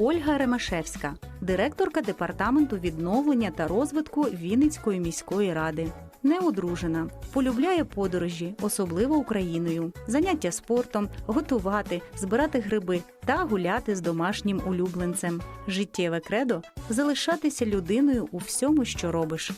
Ольга Ремешевська, директорка департаменту відновлення та розвитку Вінницької міської ради. Неодружена, полюбляє подорожі, особливо Україною, заняття спортом, готувати, збирати гриби та гуляти з домашнім улюбленцем. Життєве кредо залишатися людиною у всьому, що робиш.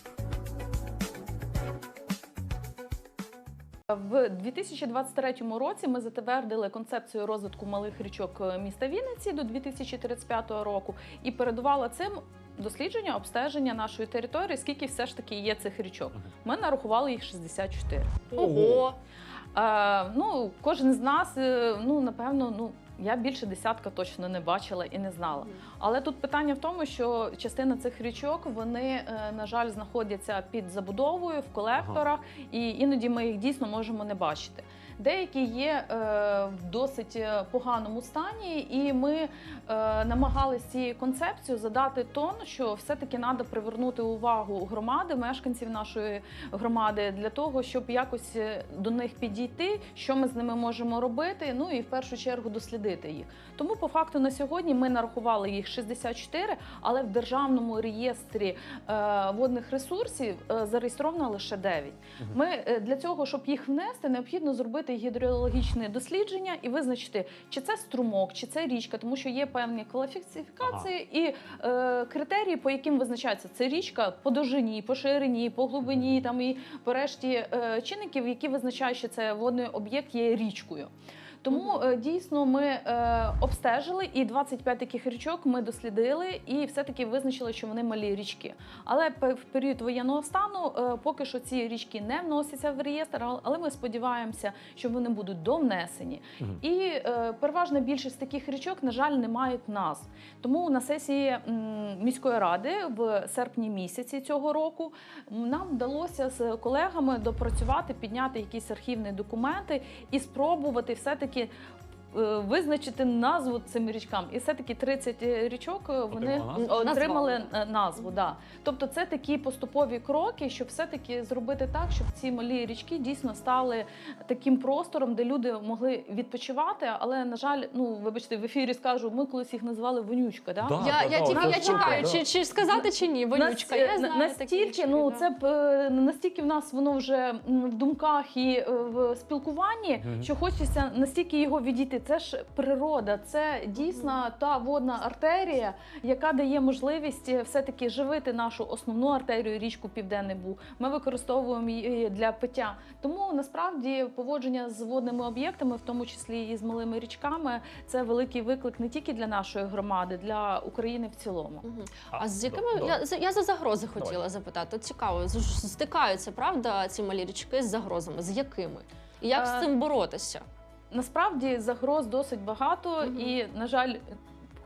В 2023 році ми затвердили концепцію розвитку малих річок е, міста Вінниці до 2035 року і передувала цим дослідження обстеження нашої території, скільки все ж таки є цих річок. Ми нарахували їх 64. Ого. Е, ну, кожен з нас, е, ну напевно, ну. Я більше десятка точно не бачила і не знала. Але тут питання в тому, що частина цих річок вони, е, на жаль, знаходяться під забудовою в колекторах, і іноді ми їх дійсно можемо не бачити. Деякі є е, в досить е, поганому стані, і ми е, намагалися цією концепцією задати тон, що все-таки треба привернути увагу громади, мешканців нашої громади для того, щоб якось до них підійти, що ми з ними можемо робити. Ну і в першу чергу дослідити їх. Тому по факту на сьогодні ми нарахували їх 64, але в державному реєстрі водних ресурсів зареєстровано лише 9. Ми для цього, щоб їх внести, необхідно зробити гідрологічне дослідження і визначити, чи це струмок, чи це річка, тому що є певні кваліфікації і е, критерії, по яким визначається це річка по довжині, по ширині, по глибині, там і по решті е, чинників, які визначають, що це водний об'єкт є річкою. Тому е, дійсно ми е, обстежили і 25 таких річок ми дослідили і все-таки визначили, що вони малі річки. Але в період воєнного стану е, поки що ці річки не вносяться в реєстр, але ми сподіваємося, що вони будуть довнесені. І е, переважна більшість таких річок, на жаль, не мають назв. Тому на сесії м, міської ради в серпні місяці цього року нам вдалося з колегами допрацювати, підняти якісь архівні документи і спробувати все-таки. Е, Визначити назву цим річкам, і все-таки 30 річок е, вони Отримали назву? отримали е, назву. Да. Тобто, це такі поступові кроки, щоб все-таки зробити так, щоб ці малі річки дійсно стали таким простором, де люди могли відпочивати. Але на жаль, ну вибачте, в ефірі скажу, ми колись їх називали вонючка. Да? Да. Я, я да, тільки це я чекаю, да. чи, чи сказати, чи ні. Вонючка. Нас- Я знаю настільки, такі річки, ну да. це б, е, настільки в нас воно вже в думках і е, в спілкуванні, Мгм. що хочеться настільки його відійти. Це ж природа, це дійсно та водна артерія, яка дає можливість е, все-таки живити нашу основну артерію, річку Південний Буг. Ми використовуємо її для пиття. Тому насправді поводження з водними об'єктами, в тому числі і з малими річками, це великий виклик не тільки для нашої громади, для України в цілому. А, А з якими да. я, за- я за загрози хотіла запитати. Цікаво, з- стикаються, правда, ці малі річки з загрозами? З якими? І як Е, з цим боротися? Насправді загроз досить багато, і на жаль.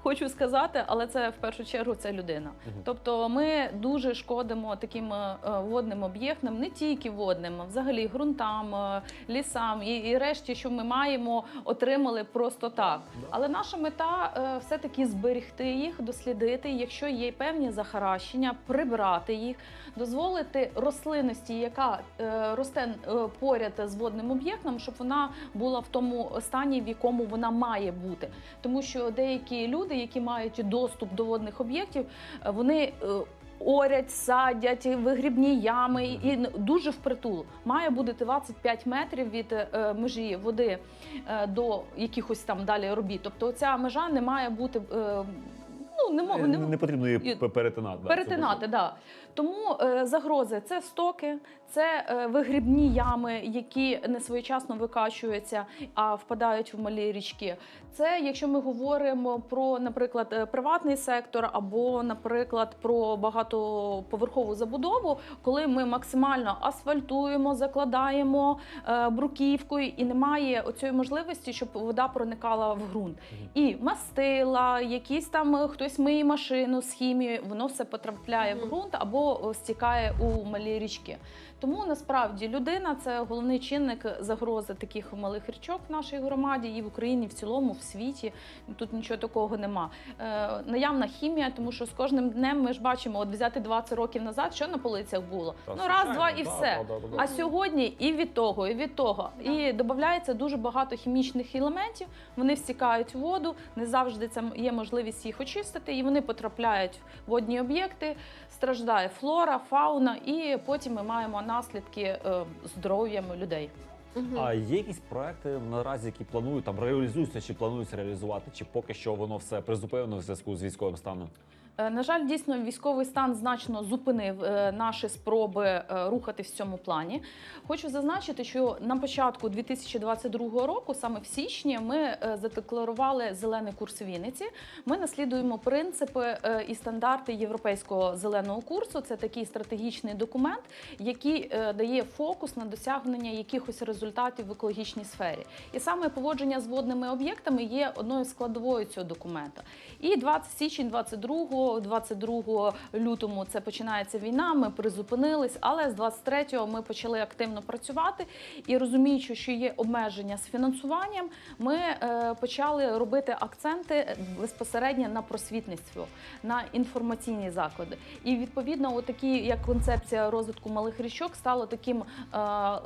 Хочу сказати, але це в першу чергу це людина. Тобто ми дуже шкодимо таким е, е, водним об'єктам, не тільки водним, а взагалі ґрунтам, е, лісам і, і решті, що ми маємо, отримали просто так. Але наша мета е, все-таки зберегти їх, дослідити, якщо є певні захаращення, прибрати їх, дозволити рослинності, яка росте поряд з водним об'єктом, щоб вона була в тому стані, в якому вона має бути. Тому що деякі люди, які мають доступ до водних об'єктів, е, вони. е, Орять, садять вигрібні ями і дуже впритул. Має бути 25 метрів від е, межі води до якихось там далі робіт. Тобто ця межа не має бути ну не, мо- Не, потрібно її перетинати. да, перетинати. Да. Тому е, загрози це стоки, це е, вигрібні ями, які не своєчасно викачуються, а впадають в малі річки. Це якщо ми говоримо про, наприклад, е, приватний сектор або, наприклад, про багатоповерхову забудову, коли ми максимально асфальтуємо, закладаємо е, бруківкою, і немає оцієї можливості, щоб вода проникала в ґрунт. І мастила, якісь там хтось миє машину з хімією, воно все потрапляє в ґрунт або стікає у малі річки. Тому насправді людина це головний чинник загрози таких малих річок в нашій громаді і в Україні в цілому, в світі. Тут нічого такого нема. Е, наявна хімія, тому що з кожним днем ми ж бачимо, от взяти 20 років назад, що на полицях було. Та, ну раз, два і все. А сьогодні і від того, і від того. І додається дуже багато хімічних елементів. Вони всікають воду. Не завжди це є можливість їх очистити, і вони потрапляють в водні об'єкти. Страждає флора, фауна, і потім ми маємо наслідки е, здоров'ям людей. Угу. А є якісь проекти наразі, які планують там реалізуються чи планують реалізувати, чи поки що воно все призупинено в зв'язку з військовим станом? Е, На жаль, дійсно військовий стан значно зупинив е, наші спроби е, рухатись в цьому плані. Хочу зазначити, що на початку 2022 року, саме в січні, ми задекларували зелений курс Вінниці. Ми наслідуємо принципи і стандарти європейського зеленого курсу. Це такий стратегічний документ, який дає фокус на досягнення якихось результатів в екологічній сфері. І саме поводження з водними об'єктами є одною складовою цього документа. І 20 січень 22 22 лютому це починається війна. Ми призупинились, але з 23-го ми почали активно працювати і розуміючи, що є обмеження з фінансуванням, ми е, почали робити акценти безпосередньо на просвітництво, на інформаційні заклади. І відповідно, отакі як концепція розвитку малих річок стало таким е,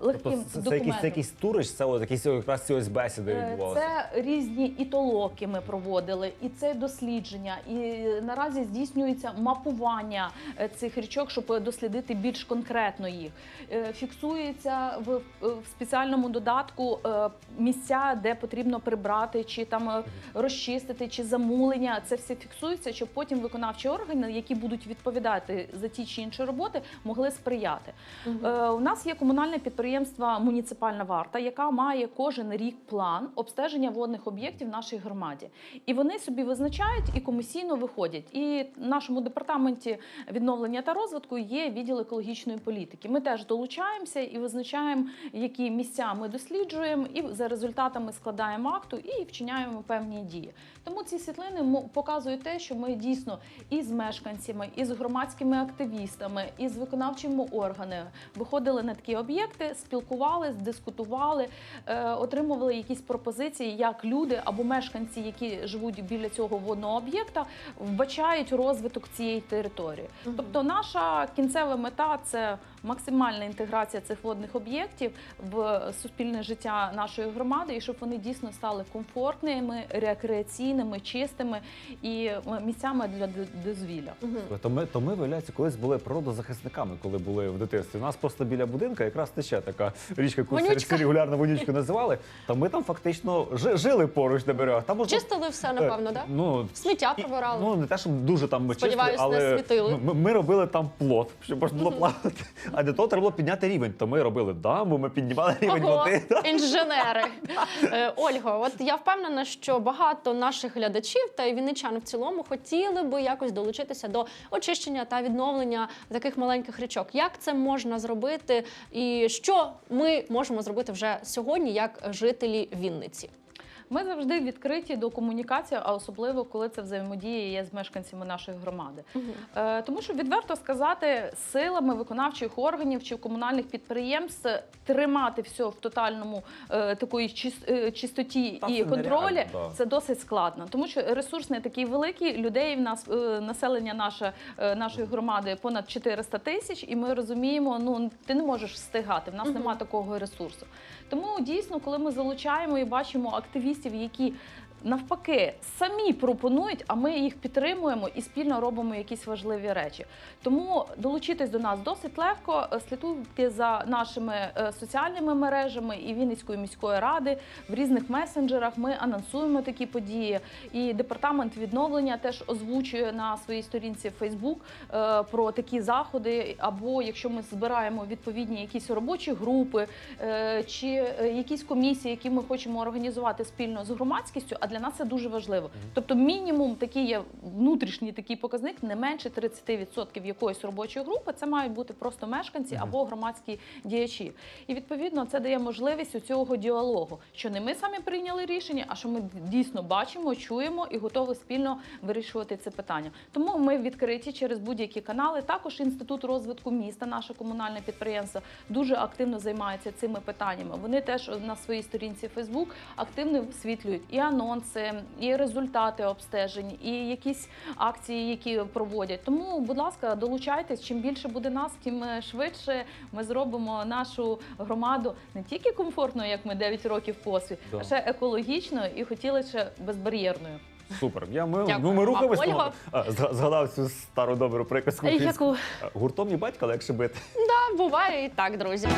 легким Тобто це, документом. це якийсь туриш, це от якісь якраз ці ось бесіди Е, відбувалися. Це різні і толоки ми проводили, і це дослідження. І наразі здійснюється мапування е, цих річок, щоб дослідити більш конкретно їх. Е, Фіксується в, е, в спеціальному додатку місця, де потрібно прибрати, чи там розчистити, чи замулення. Це все фіксується, щоб потім виконавчі органи, які будуть відповідати за ті чи інші роботи, могли сприяти. Е, У нас є комунальне підприємство Муніципальна варта, яка має кожен рік план обстеження водних об'єктів в нашій громаді. І вони собі визначають і комісійно виходять. І нашому департаменті відновлення та розвитку є відділ екологічної політики. Ми теж долучаємося і визначаємо, які місця ми досліджуємо, і за результатами складаємо акту і вчиняємо певні дії. Тому ці світлини показують те, що ми дійсно і з мешканцями, і з громадськими активістами, і з виконавчими органами виходили на такі об'єкти, спілкувалися, дискутували, е, отримували якісь пропозиції, як люди або мешканці, які живуть біля цього водного об'єкта, вбачають розвиток цієї території. Тобто, наша кінцева мета це максимальна інтеграція цих водних об'єктів в суспільне життя нашої громади, і щоб вони дійсно стали комфортними, рекреаційними, чистими і е, місцями для дозвілля. То ми, то ми, виявляється, колись були природозахисниками, коли були в дитинстві. У нас просто біля будинка якраз тече така річка, яку всі регулярно вонючку називали. Та ми там фактично жи- жили поруч на берегах. Там можна Чистили все, напевно, Е, так? Ну, Сміття прибирали. Ну не те, щоб дуже там ми чистили, Сподіваюсь, не але світили. Ми, ми робили там плот, щоб можна було плавати. А для того треба було підняти рівень. То ми робили дамбу, ми піднімали рівень Ого, води. інженери. Е, Ольго, от я впевнена, що багато наших глядачів та й вінничан в цілому хотіли би якось долучитися до очищення та відновлення таких маленьких річок. Як це можна зробити, і що ми можемо зробити вже сьогодні, як жителі Вінниці? Ми завжди відкриті до комунікації, а особливо коли це взаємодія є з мешканцями нашої громади. Е, Тому що відверто сказати, силами виконавчих органів чи комунальних підприємств тримати все в тотальному е, такої е, чистоті Та і контролі да. це досить складно, тому що ресурс не такий великий. Людей в нас е, населення наше е, нашої громади понад 400 тисяч, і ми розуміємо, ну ти не можеш встигати. В нас Мгм. немає такого ресурсу. Тому дійсно, коли ми залучаємо і бачимо активістів, які навпаки самі пропонують, а ми їх підтримуємо і спільно робимо якісь важливі речі. Тому долучитись до нас досить легко. Е, Слідкуйте за нашими е, соціальними мережами і Вінницької міської ради в різних месенджерах. Ми анонсуємо такі події. І департамент відновлення теж озвучує на своїй сторінці е, про такі заходи. Або якщо ми збираємо відповідні якісь робочі групи е, чи якісь комісії, які ми хочемо організувати спільно з громадськістю, для нас це дуже важливо. Тобто, мінімум такий є внутрішній такий показник, не менше 30% якоїсь робочої групи. Це мають бути просто мешканці або громадські діячі. І відповідно це дає можливість у цього діалогу, що не ми самі прийняли рішення, а що ми дійсно бачимо, чуємо і готові спільно вирішувати це питання. Тому ми відкриті через будь-які канали. Також інститут розвитку міста, наше комунальне підприємство, дуже активно займається цими питаннями. Вони теж на своїй сторінці Facebook активно висвітлюють і анонси, і результати обстежень, і якісь акції, які проводять. Тому, будь ласка, долучайтесь. Чим більше буде нас, тим е, швидше ми зробимо нашу громаду не тільки комфортною, як ми 9 років поспіль, Да. а ще екологічною і хотіли ще безбар'єрною. Супер. Я ми, Дякую. ну, ми рухаємось. А, Ольга? Згадав цю стару добру приказку. Яку? Гуртом і батька легше бити. Та буває і так, друзі.